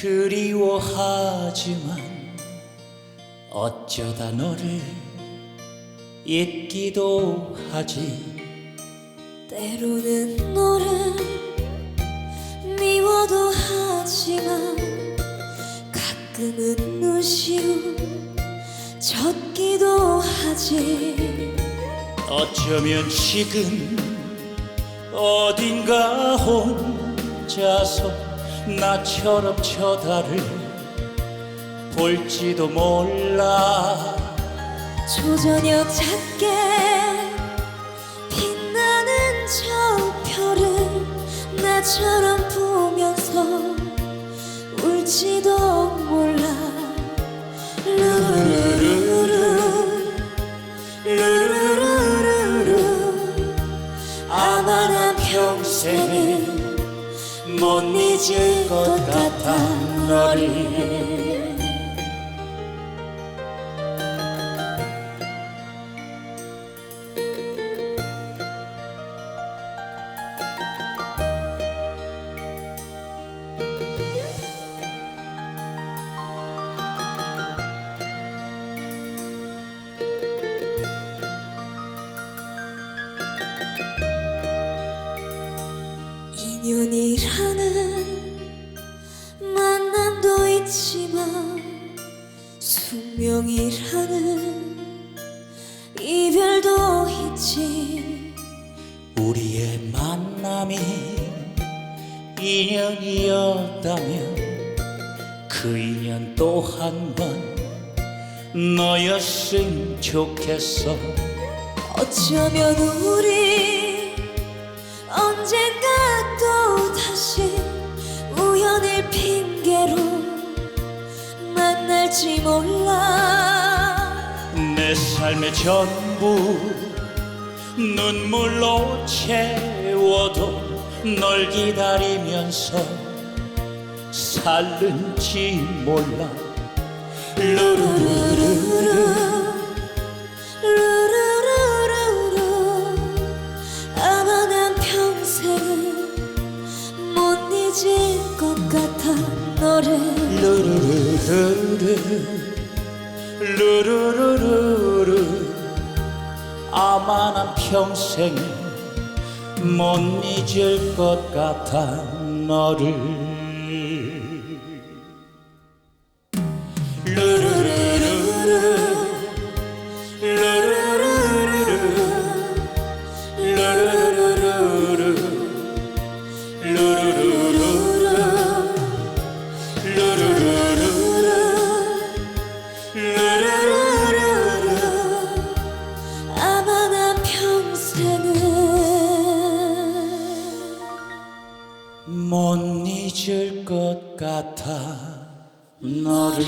잊기도 하지만 어쩌다 너를 잊기도 하지. 때로는 너를 미워도 하지만 가끔은 누시우 젖기도 하지. 어쩌면 지금 어딘가 혼자서 나처럼 저다를 볼지도 몰라. 초저녁 작게 빛나는 저 별을 나처럼 보면서 울지도 몰라. 루루루루 루 루루루루루 아마 난 평생을 못 잊을 것 같아 너를 인연이라는 만남도 있지만 숙명이라는 이별도 있지. 우리의 만남이 인연이었다면 그 인연 또 한 번 너였으면 좋겠어. 어쩌면 우리 만날지 몰라. 내 삶의 전부 눈물로 채워도 널 기다리면서 살는지 몰라. 루루루루루 루루루루루 아마 난 평생을 못 잊을 것 같아 너를 루루루루루 루루루루루 아마 난 평생 못 잊을 것 같아 너를 잊을 것 같아. 너를